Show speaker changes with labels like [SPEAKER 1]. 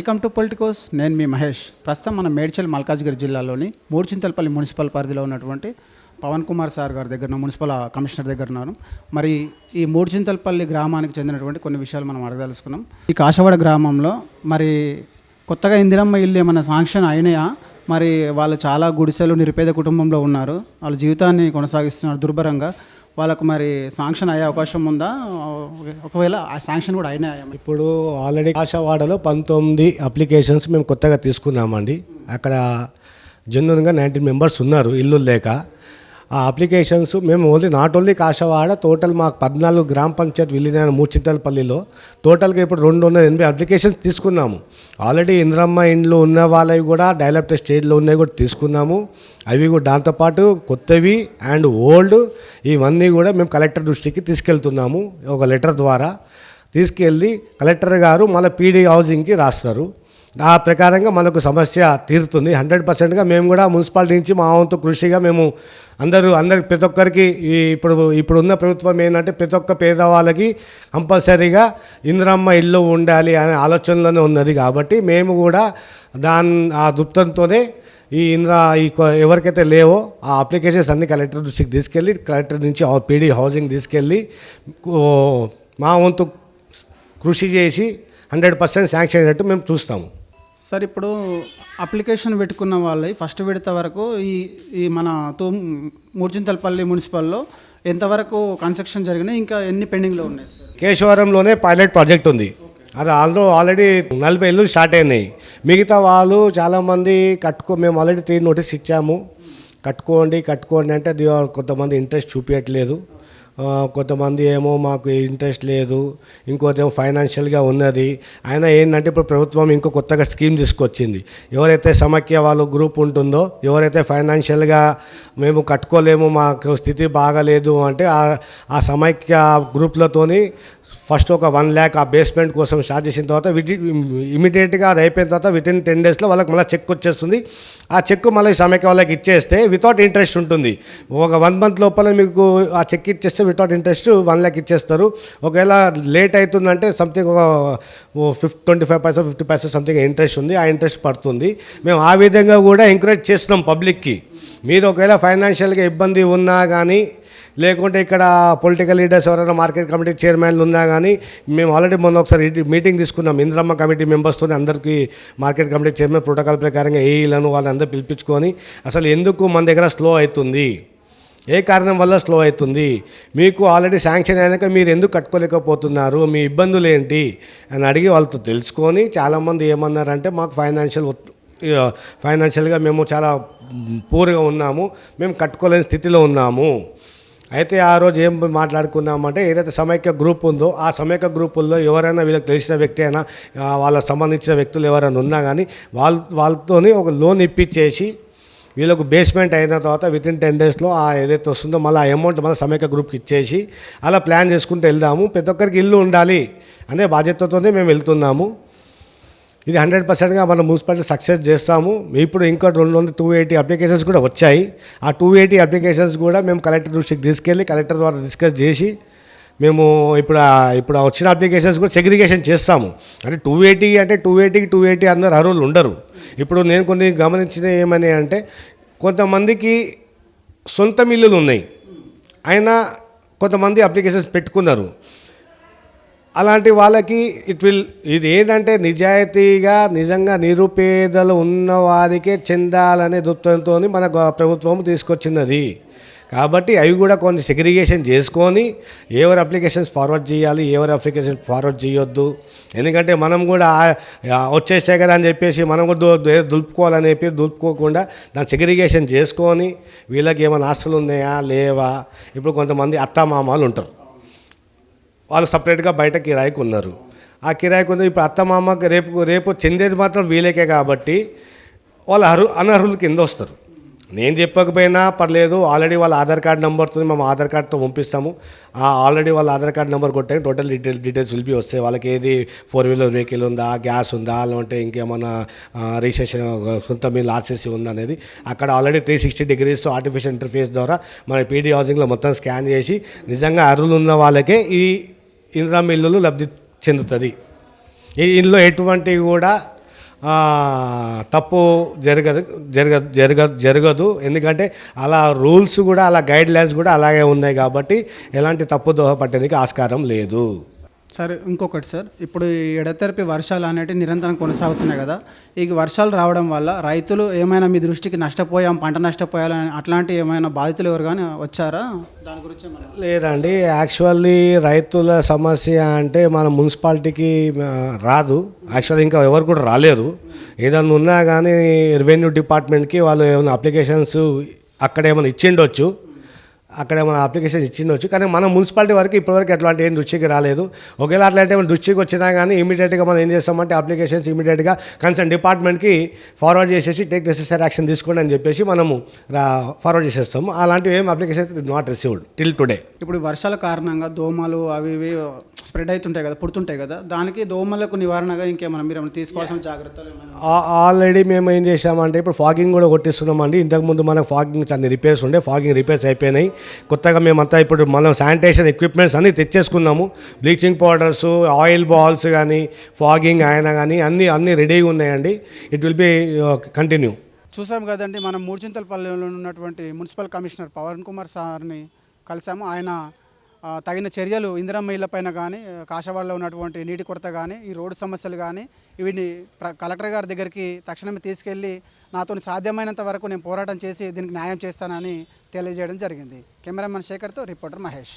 [SPEAKER 1] Welcome to Politicos. నేను మీ మహేష్. ప్రస్తుతం మన మేడ్చల్ మల్కాజ్గిరి జిల్లాలోని మూర్చింతలపల్లి మున్సిపల్ పరిధిలో ఉన్నటువంటి పవన్ కుమార్ సార్ గారి దగ్గర మున్సిపల్ కమిషనర్ దగ్గర ఉన్నాను. మరి ఈ మూర్చింతలపల్లి గ్రామానికి చెందినటువంటి కొన్ని విషయాలు మనం అడగదలుచుకున్నాం. ఈ కాశవాడ గ్రామంలో మరి కొత్తగా ఇందిరమ్మ ఇల్లు ఏమైనా శాంక్షన్ అయినాయా? మరి వాళ్ళు చాలా గుడిసెలు నిరుపేద కుటుంబంలో ఉన్నారు. వాళ్ళ జీవితాన్ని కొనసాగిస్తున్నారు దుర్భరంగా. వాళ్ళకు మరి శాంక్షన్ అయ్యే అవకాశం ఉందా? ఒకవేళ ఆ శాంక్షన్ కూడా అయినా
[SPEAKER 2] ఇప్పుడు ఆల్రెడీ ఆశావాడలో పంతొమ్మిది అప్లికేషన్స్ మేము కొత్తగా తీసుకున్నామండి. అక్కడ జనరల్గా నైన్టీన్ మెంబర్స్ ఉన్నారు ఇల్లు లేక. ఆ అప్లికేషన్స్ మేము ఓన్లీ నాట్ ఓన్లీ కాశవాడ టోటల్ మాకు పద్నాలుగు గ్రామ పంచాయత్ విలీన మూచింతలపల్లిలో టోటల్గా ఇప్పుడు రెండు వందల ఎనభై అప్లికేషన్స్ తీసుకున్నాము. ఆల్రెడీ ఇంద్రమ్మ ఇండ్లు ఉన్న వాళ్ళవి కూడా డెవలప్డ్ స్టేజ్లో ఉన్నాయి కూడా తీసుకున్నాము. అవి కూడా దాంతోపాటు కొత్తవి అండ్ ఓల్డ్ ఇవన్నీ కూడా మేము కలెక్టర్ దృష్టికి తీసుకెళ్తున్నాము ఒక లెటర్ ద్వారా. తీసుకెళ్ళి కలెక్టర్ గారు మళ్ళీ పీడీ హౌసింగ్కి రాస్తారు. ఆ ప్రకారంగా మనకు సమస్య తీరుతుంది. హండ్రెడ్ పర్సెంట్గా మేము కూడా మున్సిపాలిటీ నుంచి మా వంతు కృషిగా మేము అందరూ అందరికి ప్రతి ఒక్కరికి ఇప్పుడు ఇప్పుడున్న ప్రభుత్వం ఏంటంటే ప్రతి ఒక్క పేదవాళ్ళకి కంపల్సరీగా ఇందిరమ్మ ఇల్లు ఉండాలి అనే ఆలోచనలోనే ఉన్నది కాబట్టి మేము కూడా దాని ఆ దృప్తంతోనే ఈ ఇంద్ర ఈ ఎవరికైతే లేవో ఆ అప్లికేషన్స్ అన్ని కలెక్టర్ దృష్టికి తీసుకెళ్ళి కలెక్టర్ నుంచి పీడీ హౌసింగ్ తీసుకెళ్ళి మా వంతు కృషి చేసి హండ్రెడ్ పర్సెంట్ శాంక్షన్ అయినట్టు మేము చూస్తాము.
[SPEAKER 1] సార్ ఇప్పుడు అప్లికేషన్ పెట్టుకున్న వాళ్ళవి ఫస్ట్ విడత వరకు ఈ ఈ మన తూ మూర్చింతలపల్లి మున్సిపల్లో ఎంతవరకు కన్స్ట్రక్షన్ జరిగినాయి ఇంకా ఎన్ని పెండింగ్లో ఉన్నాయి సార్?
[SPEAKER 2] కేశవరంలోనే పైలట్ ప్రాజెక్ట్ ఉంది. అది ఆల్రెడీ ఆల్రెడీ నలభై ఇల్లు స్టార్ట్ అయినాయి. మిగతా వాళ్ళు చాలామంది కట్టుకో మేము ఆల్రెడీ త్రీ నోటీస్ ఇచ్చాము. కట్టుకోండి కట్టుకోండి అంటే కొంతమంది ఇంట్రెస్ట్ చూపించట్లేదు కొంతమంది ఏమో మాకు ఇంట్రెస్ట్ లేదు ఇంకోటి ఫైనాన్షియల్గా ఉన్నది. అయినా ఏంటంటే ఇప్పుడు ప్రభుత్వం ఇంకో కొత్తగా స్కీమ్ తీసుకొచ్చింది. ఎవరైతే సమాఖ్య వాళ్ళు గ్రూప్ ఉంటుందో ఎవరైతే ఫైనాన్షియల్గా మేము కట్టుకోలేము మాకు స్థితి బాగాలేదు అంటే ఆ- సమైక్య గ్రూప్లతోని ఫస్ట్ ఒక వన్ ల్యాక్ ఆ బేస్మెంట్ కోసం స్టార్ట్ చేసిన తర్వాత విజి ఇమీడియట్గా అది అయిపోయిన తర్వాత విత్ ఇన్ టెన్ డేస్లో వాళ్ళకి మళ్ళీ చెక్ వచ్చేస్తుంది. ఆ చెక్ మళ్ళీ సమైక్య వాళ్ళకి ఇచ్చేస్తే వితౌట్ ఇంట్రెస్ట్ ఉంటుంది. ఒక వన్ మంత్ లోపల మీకు ఆ చెక్ ఇచ్చేస్తే వితౌట్ ఇంట్రెస్ట్ వన్ ల్యాక్ ఇచ్చేస్తారు. ఒకవేళ లేట్ అవుతుందంటే సంథింగ్ ఒక fifty twenty five percent fifty percent something interest ఉంది ఆ ఇంట్రెస్ట్ పడుతుంది. మేము ఆ విధంగా కూడా ఎంకరేజ్ చేస్తున్నాం పబ్లిక్కి మీరు ఒకవేళ ఫైనాన్షియల్గా ఇబ్బంది ఉన్నా కానీ లేకుంటే ఇక్కడ పొలిటికల్ లీడర్స్ ఎవరైనా మార్కెట్ కమిటీ చైర్మన్లు ఉన్నా కానీ మేము ఆల్రెడీ మొన్న ఒకసారి మీటింగ్ తీసుకున్నాం. ఇంద్రమ్మ కమిటీ మెంబర్స్తో అందరికీ మార్కెట్ కమిటీ చైర్మన్ ప్రోటోకాల్ ప్రకారంగా ఏఈలను వాళ్ళందరూ పిలిపించుకొని అసలు ఎందుకు మన దగ్గర స్లో అవుతుంది? ఏ కారణం వల్ల స్లో అవుతుంది? మీకు ఆల్రెడీ శాంక్షన్ అయినాక మీరు ఎందుకు కట్టుకోలేకపోతున్నారు? మీ ఇబ్బందులు ఏంటి? అని అడిగి వాళ్ళతో తెలుసుకొని చాలామంది ఏమన్నారంటే మాకు ఫైనాన్షియల్ ఫైనాన్షియల్గా మేము చాలా పూర్గా ఉన్నాము. మేము కట్టుకోలేని స్థితిలో ఉన్నాము. అయితే ఆ రోజు ఏం మాట్లాడుకున్నామంటే ఏదైతే సమైక్య గ్రూప్ ఉందో ఆ సమైక్య గ్రూపుల్లో ఎవరైనా వీళ్ళకి తెలిసిన వ్యక్తి అయినా వాళ్ళకి సంబంధించిన వ్యక్తులు ఎవరైనా ఉన్నా కానీ వాళ్ళ వాళ్ళతోని ఒక లోన్ ఇప్పించేసి వీళ్ళకు బేస్మెంట్ అయిన తర్వాత విత్ ఇన్ టెన్ డేస్లో ఆ ఏదైతే వస్తుందో మళ్ళీ ఆ అమౌంట్ మళ్ళీ సమైక్య గ్రూప్కి ఇచ్చేసి అలా ప్లాన్ చేసుకుంటూ వెళ్దాము. ప్రతి ఒక్కరికి ఇల్లు ఉండాలి అనే బాధ్యతతోనే మేము వెళ్తున్నాము. ఇది హండ్రెడ్ పర్సెంట్గా మనం మున్సిపాలిటీ సక్సెస్ చేస్తాము. ఇప్పుడు ఇంకా రెండు వందల టూ ఎయిటీ అప్లికేషన్స్ కూడా వచ్చాయి. ఆ టూ ఎయిటీ అప్లికేషన్స్ కూడా మేము కలెక్టర్ దృష్టికి తీసుకెళ్ళి కలెక్టర్ ద్వారా డిస్కస్ చేసి మేము ఇప్పుడు ఇప్పుడు వచ్చిన అప్లికేషన్స్ కూడా సెగ్రిగేషన్ చేస్తాము. అంటే టూ ఎయిటీ అంటే టూ ఎయిటీకి టూ ఎయిటీ అందరు అర్హులు ఉండరు. ఇప్పుడు నేను కొన్ని గమనించిన ఏమని అంటే కొంతమందికి సొంత మిల్లులు ఉన్నాయి. అయినా కొంతమంది అప్లికేషన్స్ పెట్టుకున్నారు. అలాంటి వాళ్ళకి ఇట్ విల్ ఇది ఏంటంటే నిజాయితీగా నిజంగా నిరుపేదలు ఉన్న వారికే చెందాలనే దృక్పథంతో మన ప్రభుత్వం తీసుకొచ్చినది. కాబట్టి అవి కూడా కొన్ని సెగ్రిగేషన్ చేసుకొని ఎవరు అప్లికేషన్స్ ఫార్వర్డ్ చేయాలి ఎవరు అప్లికేషన్ ఫార్వర్డ్ చేయొద్దు. ఎందుకంటే మనం కూడా ఆ- వచ్చేసాయి కదా అని చెప్పేసి మనం కూడా దులుపుకోవాలని చెప్పి దులుపుకోకుండా దాన్ని సెగ్రిగేషన్ చేసుకొని వీళ్ళకి ఏమైనా ఆస్తులు ఉన్నాయా లేవా? ఇప్పుడు కొంతమంది అత్తమామాలు ఉంటారు. వాళ్ళు సపరేట్గా బయట కిరాయికి ఉన్నారు. ఆ కిరాయికి ఉంది ఇప్పుడు అత్త మామకి రేపు రేపు చెందేది మాత్రం వీలేకే కాబట్టి వాళ్ళు అర్హు అనర్హుల కింద వస్తారు. నేను చెప్పకపోయినా పర్లేదు ఆల్రెడీ వాళ్ళ ఆధార్ కార్డ్ నెంబర్తో మేము ఆధార్ కార్డ్తో పంపిస్తాము. ఆ ఆల్రెడీ వాళ్ళ ఆధార్ కార్డ్ నెంబర్ కొట్టే టోటల్ డీటెయిల్ డీటెయిల్స్ విలిపి వస్తాయి. వాళ్ళకి ఏది ఫోర్ వీలర్ వెహికల్ ఉందా గ్యాస్ ఉందా లేదంటే ఇంకేమైనా రిజిస్ట్రేషన్ సొంత మీ లాసెస్ ఉందా అనేది అక్కడ already three sixty degrees artificial interface ద్వారా మన పీడీ హౌసింగ్లో మొత్తం స్కాన్ చేసి నిజంగా అర్హులు ఉన్న వాళ్ళకే ఈ ఇందిరా మిల్లులు లబ్ధి చెందుతుంది. ఈ ఇందులో ఎటువంటి కూడా తప్పు జరగదు జరగ జరగ జరగదు. ఎందుకంటే అలా రూల్స్ కూడా అలా గైడ్ లైన్స్ కూడా అలాగే ఉన్నాయి కాబట్టి ఎలాంటి తప్పు దోహ పట్టడానికి ఆస్కారం లేదు.
[SPEAKER 1] సార్ ఇంకొకటి సార్. ఇప్పుడు ఈ ఎడతెరిపి వర్షాలు అనేటివి నిరంతరం కొనసాగుతున్నాయి కదా. ఈ వర్షాలు రావడం వల్ల రైతులు ఏమైనా మీ దృష్టికి నష్టపోయాం పంట నష్టపోయాలని అట్లాంటి ఏమైనా బాధితులు ఎవరు కానీ వచ్చారా? దాని గురించి
[SPEAKER 2] లేదండి. యాక్చువల్లీ రైతుల సమస్య అంటే మన మున్సిపాలిటీకి రాదు. యాక్చువల్లీ ఇంకా ఎవరు కూడా రాలేరు. ఏదైనా ఉన్నా కానీ రెవెన్యూ డిపార్ట్మెంట్కి వాళ్ళు ఏమైనా అప్లికేషన్స్ అక్కడ ఏమైనా ఇచ్చిండొచ్చు. అక్కడ ఏమైనా అప్లికేషన్ ఇచ్చిండొచ్చు. కానీ మన మున్సిపాలిటీ వరకు ఇప్పటివరకు ఎట్లాంటి ఏం దృష్టికి రాలేదు. ఒకవేళ అట్లంటే మన దృష్టికి వచ్చినా కానీ ఇమీడియట్గా మనం ఏం చేస్తామంటే అప్లికేషన్స్ ఇమీడియట్గా కన్సర్న్ డిపార్ట్మెంట్కి ఫార్వర్డ్ చేసేసి టేక్ నెసెసరీ యాక్షన్ తీసుకోండి అని చెప్పేసి మనము ఫార్వర్డ్ చేసేస్తాము. అలాంటివి ఏం application not received till today
[SPEAKER 1] ఇప్పుడు వర్షాల కారణంగా దోమలు అవి ఇవి స్ప్రెడ్ అవుతుంటాయి కదా పుడుతుంటాయి కదా దానికి దోమలకు నివారణగా ఇంకేమైనా మీరు ఏమైనా తీసుకోవాల్సిన జాగ్రత్తలు ఏమైనా
[SPEAKER 2] ఆల్రెడీ మేము ఏం చేసామంటే ఇప్పుడు ఫాగింగ్ కూడా కొట్టిస్తున్నామండి. ఇంతకుముందు మనకు ఫాగింగ్ చాలా రిపేర్స్ ఉండే ఫాగింగ్ రిపేర్స్ అయిపోయినాయి. కొత్తగా మేమంతా ఇప్పుడు మనం శానిటేషన్ ఎక్విప్మెంట్స్ అన్నీ తెచ్చేసుకున్నాము. బ్లీచింగ్ పౌడర్స్ ఆయిల్ బాల్స్ కానీ ఫాగింగ్ ఆయన కానీ అన్నీ అన్నీ రెడీగా ఉన్నాయండి. It will be continue.
[SPEAKER 1] చూసాం కదండి మనం మూర్చింతలపల్లిలో ఉన్నటువంటి మున్సిపల్ కమిషనర్ పవన్ కుమార్ సార్ని కలిసాము. ఆయన తగిన చర్యలు ఇందిరమ్మ ఇళ్ళ పైన కానీ కాశవాడలో ఉన్నటువంటి నీటి కొరత కానీ ఈ రోడ్డు సమస్యలు కానీ వీటిని ప్ర- కలెక్టర్ గారి దగ్గరికి తక్షణమే తీసుకెళ్ళి నాతో సాధ్యమైనంత వరకు నేను పోరాటం చేసి దీనికి న్యాయం చేస్తానని తెలియజేయడం జరిగింది. Cameraman శేఖర్తో reporter Mahesh.